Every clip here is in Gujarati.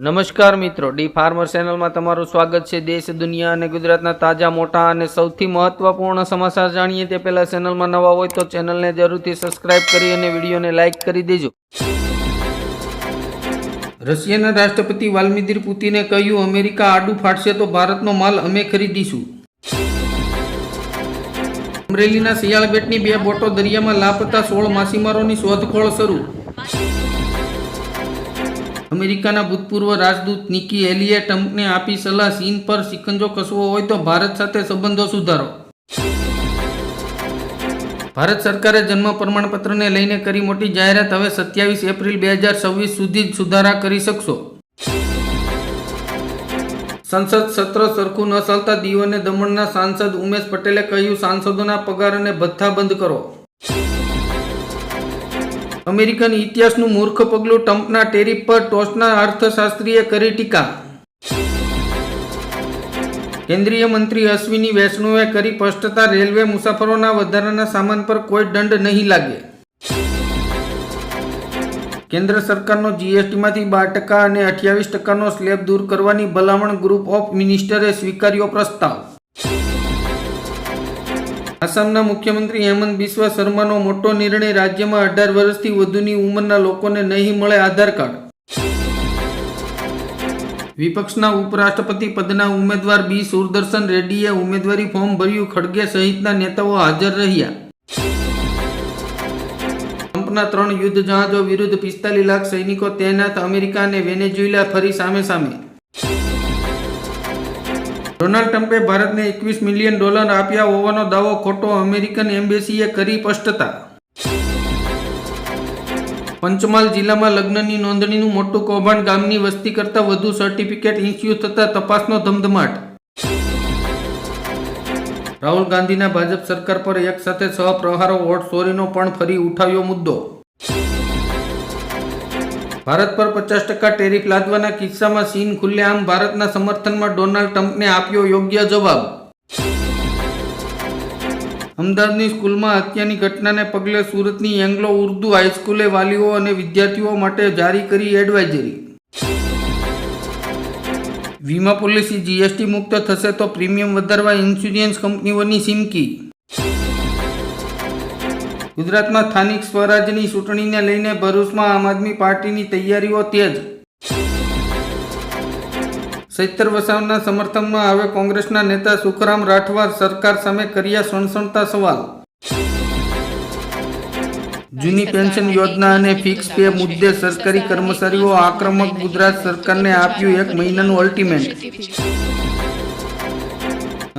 નમસ્કાર મિત્રો, ડી ફાર્મર ચેનલમાં તમારું સ્વાગત છે. દેશ, દુનિયા અને ગુજરાતના તાજા, મોટા અને સૌથી મહત્વપૂર્ણ સમાચાર જાણીએ તે પહેલા ચેનલમાં નવા હોય તો ચેનલને જરૂરથી સબસ્ક્રાઇબ કરી અને વિડીયોને લાઇક કરી દેજો. રશિયાના રાષ્ટ્રપતિ વાલ્મીદિર પુતિને કહ્યું, અમેરિકા આડું ફાટશે તો ભારતનો માલ અમે ખરીદીશું. અમરેલીના શિયાળબેટની બે બોટો દરિયામાં લાપતા સોળ માછીમારોની શોધખોળ શરૂ. અમેરિકાના ભૂતપૂર્વ રાજદૂત નિકી હેલીએ ટ્રમ્પને આપી સલાહ, ચીન પર સિકંજો કસવો હોય તો ભારત સાથે સંબંધો સુધારો. ભારત સરકારે જન્મ પ્રમાણપત્રને લઈને કરી મોટી જાહેરાત, હવે સત્યાવીસ એપ્રિલ બે હજાર છવ્વીસ સુધી જ સુધારા કરી શકશો. સંસદ સત્ર સરખું ન ચાલતા દીવ અને દમણના સાંસદ ઉમેશ પટેલે કહ્યું, સાંસદોના પગાર અને ભથ્થા બંધ કરો. અમેરિકન ઇતિહાસનું મૂર્ખ પગલું ટ્રમ્પના ટેરિફ પર ટોચના અર્થશાસ્ત્રીએ કરી ટીકા. કેન્દ્રીય મંત્રી અશ્વિની વૈષ્ણવે કરી સ્પષ્ટતા, રેલવે મુસાફરોના વધારાના સામાન પર કોઈ દંડ નહીં લાગે. કેન્દ્ર સરકારનો જીએસટીમાંથી બાર ટકા અને અઠ્યાવીસ ટકાનો સ્લેબ દૂર કરવાની ભલામણ ગ્રુપ ઓફ મિનિસ્ટરે સ્વીકાર્યો પ્રસ્તાવ. આસામના મુખ્યમંત્રી હેમંત બિસ્વા શર્માનો મોટો નિર્ણય રાજ્યમાં અઢાર વર્ષથી વધુની ઉંમરના લોકોને નહીં મળે આધાર કાર્ડ. વિપક્ષના ઉપરાષ્ટ્રપતિ પદના ઉમેદવાર બી. સુરદર્શન રેડ્ડીએ ઉમેદવારી ફોર્મ ભર્યું. ખડગે સહિતના નેતાઓ હાજર રહ્યા. ટ્રમ્પના ત્રણ યુદ્ધ જહાજો વિરુદ્ધ પિસ્તાલીસ લાખ સૈનિકો તૈનાત. અમેરિકા અને વેનેઝ્યુએલા ફરી સામે સામે. ડોનાલ્ડ ટ્રમ્પે ભારતને એકવીસ મિલિયન ડોલર આપ્યા હોવાનો દાવો ખોટો અમેરિકન એમ્બેસીએ કરી સ્પષ્ટતા. પંચમહાલ જિલ્લામાં લગ્નની નોંધણીનું મોટું કૌભાંડ ગામની વસ્તી કરતાં વધુ સર્ટિફિકેટ ઇસ્યુ થતા તપાસનો ધમધમાટ. રાહુલ ગાંધીના ભાજપ સરકાર પર એક સાથે પ્રહારો વોટ ચોરીનો પણ ફરી ઉઠાવ્યો મુદ્દો. ભારત પર પચાસ ટકા ટેરિફ લાદવાના કિસ્સામાં ચીન ખુલ્લેઆમ ભારતના સમર્થનમાં ડોનાલ્ડ ટ્રમ્પને આપ્યો યોગ્ય જવાબ. અમદાવાદની સ્કૂલમાં હત્યાની ઘટનાને પગલે સુરતની એંગ્લો ઉર્દુ હાઈસ્કૂલે વાલીઓ અને વિદ્યાર્થીઓ માટે જારી કરી એડવાઇઝરી. વીમા પોલિસી જીએસટી મુક્ત થશે તો પ્રીમિયમ વધારવા ઇન્સ્યોરન્સ કંપનીઓની સિમકી. ગુજરાતમાં સ્થાનિક સ્વરાજ્યની ચૂંટણીને લઈને ભરૂચમાં આમ આદમી પાર્ટીની તૈયારીઓ તેજ. સૈતર વસાવના સમર્થનમાં હવે કોંગ્રેસના નેતા સુખરામ રાઠવા સરકાર સામે કર્યા સણસણતા સવાલ. જૂની પેન્શન યોજના અને ફિક્સ પે મુદ્દે સરકારી કર્મચારીઓ આક્રમક ગુજરાત સરકારને આપ્યું એક મહિનાનું અલ્ટિમેટ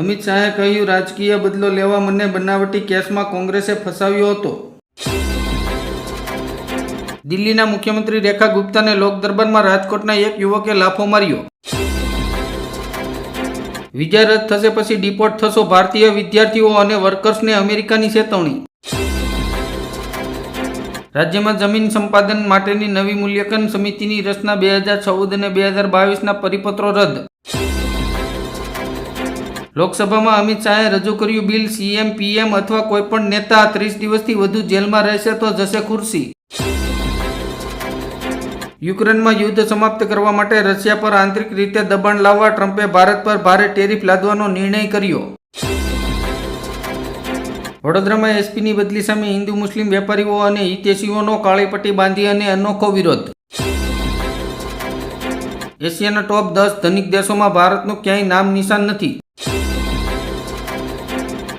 અમિત શાહે કહ્યું, રાજકીય બદલો લેવા મને બનાવટી કેસમાં કોંગ્રેસે ફસાવ્યો હતો. દિલ્હીના મુખ્યમંત્રી રેખા ગુપ્તાને લોક દરબારમાં રાજકોટના એક યુવકે લાફો માર્યો. વિઝા રદ થશે પછી ડિપોર્ટ થશો ભારતીય વિદ્યાર્થીઓ અને વર્કર્સને અમેરિકાની ચેતવણી. રાજ્યમાં જમીન સંપાદન માટેની નવી મૂલ્યાંકન સમિતિની રચના બે હજાર ચૌદ અને બે હજાર બાવીસના પરિપત્રો રદ. લોકસભામાં અમિત શાહે રજૂ કર્યું, બિલ, સીએમ, પીએમ અથવા કોઈપણ નેતા ત્રીસ દિવસથી વધુ જેલમાં રહેશે તો જશે ખુરશી. યુક્રેનમાં યુદ્ધ સમાપ્ત કરવા માટે રશિયા પર આંતરિક રીતે દબાણ લાવવા ટ્રમ્પે ભારત પર ભારે ટેરિફ લાદવાનો નિર્ણય કર્યો. વડોદરામાં એસપીની બદલી સામે હિન્દુ મુસ્લિમ વેપારીઓ અને હિતેશીઓનો કાળીપટ્ટી બાંધી અને અનોખો વિરોધ. એશિયાના ટોપ દસ ધનિક દેશોમાં ભારતનું ક્યાંય નામ નિશાન નથી.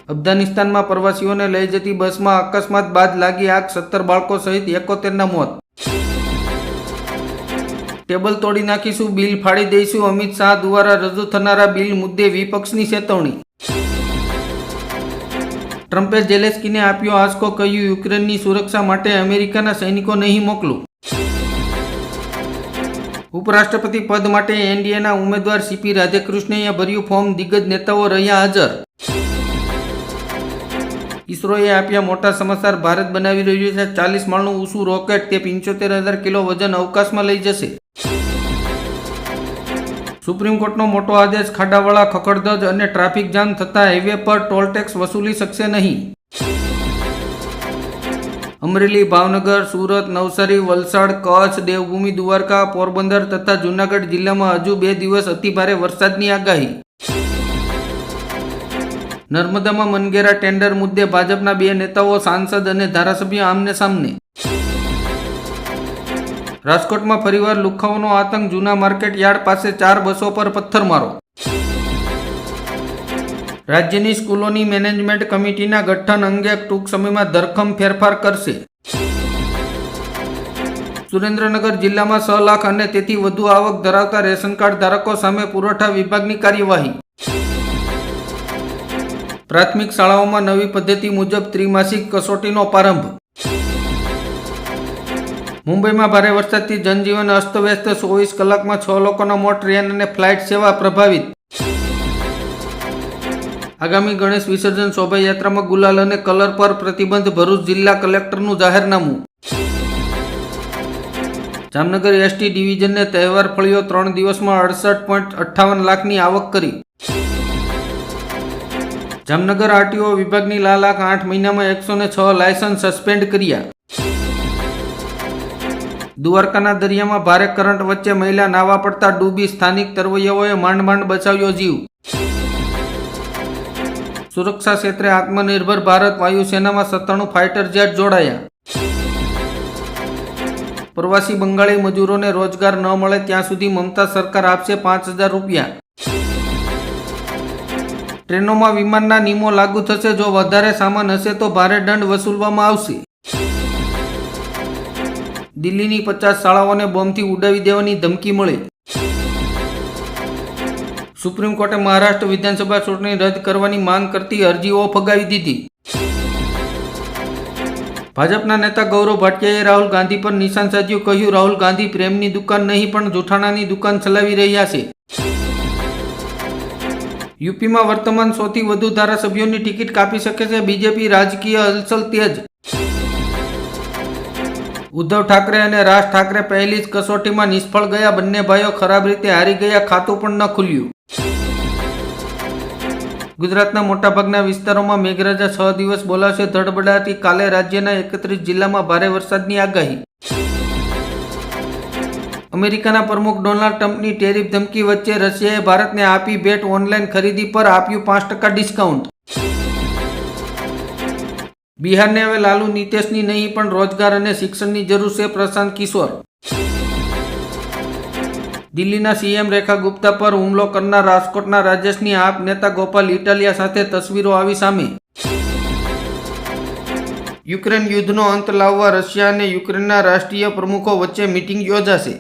અફઘાનિસ્તાનમાં પ્રવાસીઓને લઈ જતી બસમાં અકસ્માત બાદ લાગી આગ. સત્તર બાળકો સહિત એકોતેરના મોત. ટેબલ તોડી નાખીશું, બિલ ફાડી દઈશું. અમિત શાહ દ્વારા રજૂ થનારા બિલ મુદ્દે વિપક્ષની ચેતવણી. ટ્રમ્પે જેલેસ્કીને આપ્યો આંચકો, કહ્યું, યુક્રેનની સુરક્ષા માટે અમેરિકાના સૈનિકો નહીં મોકલું. ઉપરાષ્ટ્રપતિ પદ માટે એનડીએના ઉમેદવાર સીપી રાધાકૃષ્ણએ ભર્યું ફોર્મ દિગ્ગજ નેતાઓ રહ્યા હાજર. ઇસરોએ આપ્યા મોટા સમાચાર ભારત બનાવી રહ્યું છે. ચાલીસ માળનું ઊંચું રોકેટ તે પંચોતેર હજાર કિલો વજન અવકાશમાં લઈ જશે. સુપ્રીમ કોર્ટનો મોટો આદેશ, ખાડાવાળા ખખડધજ અને ટ્રાફિક જામ થતા હાઈવે પર ટોલ ટેક્સ વસૂલી શકશે નહીં. અમરેલી, ભાવનગર, સુરત, નવસારી, વલસાડ, કચ્છ, દેવભૂમિ, દ્વારકા, પોરબંદર તથા જૂનાગઢ જિલ્લામાં હજુ બે દિવસ અતિભારે વરસાદની આગાહી. નર્મદામાં મનગેરા ટેન્ડર મુદ્દે ભાજપના બે નેતાઓ સાંસદ અને ધારાસભ્ય આમને સામને. રાજકોટમાં ફરીવાર લુખાઓનો આતંક, જૂના માર્કેટ યાર્ડ પાસે ચાર બસો પર પથ્થરમારો. રાજ્યની સ્કૂલોની મેનેજમેન્ટ કમિટીના ગઠન અંગે ટૂંક સમયમાં ધરખમ ફેરફાર કરશે. સુરેન્દ્રનગર જિલ્લામાં છ લાખ અને તેથી વધુ આવક ધરાવતા રેશન કાર્ડ ધારકો સામે પુરવઠા વિભાગની કાર્યવાહી. પ્રાથમિક શાળાઓમાં નવી પદ્ધતિ મુજબ ત્રિમાસિક કસોટીનો પ્રારંભ. મુંબઈમાં ભારે વરસાદથી જનજીવન અસ્તવ્યસ્ત, ચોવીસ કલાકમાં છ લોકોના મોત, ટ્રેન અને ફ્લાઇટ સેવા પ્રભાવિત. આગામી ગણેશ વિસર્જન શોભાયાત્રામાં ગુલાલ અને કલર પર પ્રતિબંધ ભરૂચ જિલ્લા કલેક્ટરનું જાહેરનામું. જામનગર એસટી ડિવિઝનને તહેવાર ફળ્યો ત્રણ દિવસમાં અડસઠ પોઈન્ટ અઠ્ઠાવન લાખની આવક કરી. જામનગર આરટીઓ વિભાગની લાલ આંખ આઠ મહિનામાં એકસો ને છ લાયસન્સ સસ્પેન્ડ કર્યા. દ્વારકાના દરિયામાં ભારે કરંટ વચ્ચે મહિલા નાવા પડતા ડૂબી સ્થાનિક તરવૈયાઓએ માંડ માંડ બચાવ્યો જીવ. સુરક્ષા ક્ષેત્રે આત્મનિર્ભર ભારત વાયુસેનામાં સત્તાણું ફાઇટર જેટ જોડાયા. પ્રવાસી બંગાળી મજૂરોને રોજગાર ન મળે ત્યાં સુધી મમતા સરકાર આપશે પાંચ હજાર રૂપિયા. ટ્રેનોમાં વિમાનના નિયમો લાગુ થશે, જો વધારે સામાન હશે તો ભારે દંડ વસૂલવામાં આવશે. દિલ્હીની પચાસ શાળાઓને બોમ્બથી ઉડાવી દેવાની ધમકી મળી. સુપ્રીમ કોર્ટે મહારાષ્ટ્ર વિધાનસભા ચૂંટણી રદ કરવાની માંગ કરતી અરજીઓ ફગાવી દીધી. ભાજપના નેતા ગૌરવ ભાટિયાએ રાહુલ ગાંધી પર નિશાન સાધ્યું. કહ્યું, રાહુલ ગાંધી પ્રેમની દુકાન નહીં, પણ જૂઠાણાની દુકાન ચલાવી રહ્યા છે. યુપીમાં વર્તમાન સૌથી વધુ ધારાસભ્યોની ટિકિટ કાપી શકે છે બીજેપી રાજકીય હલચલ તેજ. ઉદ્ધવ ઠાકરે અને રાજ ઠાકરે પહેલી જ કસોટીમાં નિષ્ફળ ગયા. બંને ભાઈઓ ખરાબ રીતે હારી ગયા. ખાતું પણ ન ખુલ્યું. ગુજરાતના મોટાભાગના વિસ્તારોમાં મેઘરાજા છ દિવસ બોલાવશે. ધડબડાટી કાલે રાજ્યના એકત્રીસ જિલ્લામાં ભારે વરસાદની આગાહી. અમેરિકાના પ્રમુખ ડોનાલ્ડ ટ્રમ્પની ટેરિફ ધમકી વચ્ચે રશિયાએ ભારતને આપી ભેટ ઓનલાઈન ખરીદી પર આપ્યું પાંચ ટકા ડિસ્કાઉન્ટ. બિહારને હવે લાલુ નીતેશની નહીં, પણ રોજગાર અને શિક્ષણની જરૂર છે પ્રશાંત કિશોર. દિલ્હીના સીએમ રેખા ગુપ્તા પર હુમલો કરનાર રાજકોટના રાજેશની આપ નેતા ગોપાલ ઇટાલિયા સાથે તસવીરો આવી સામે. યુક્રેન યુદ્ધનો અંત લાવવા રશિયા અને યુક્રેનના રાષ્ટ્રીય પ્રમુખો વચ્ચે મીટિંગ યોજાશે.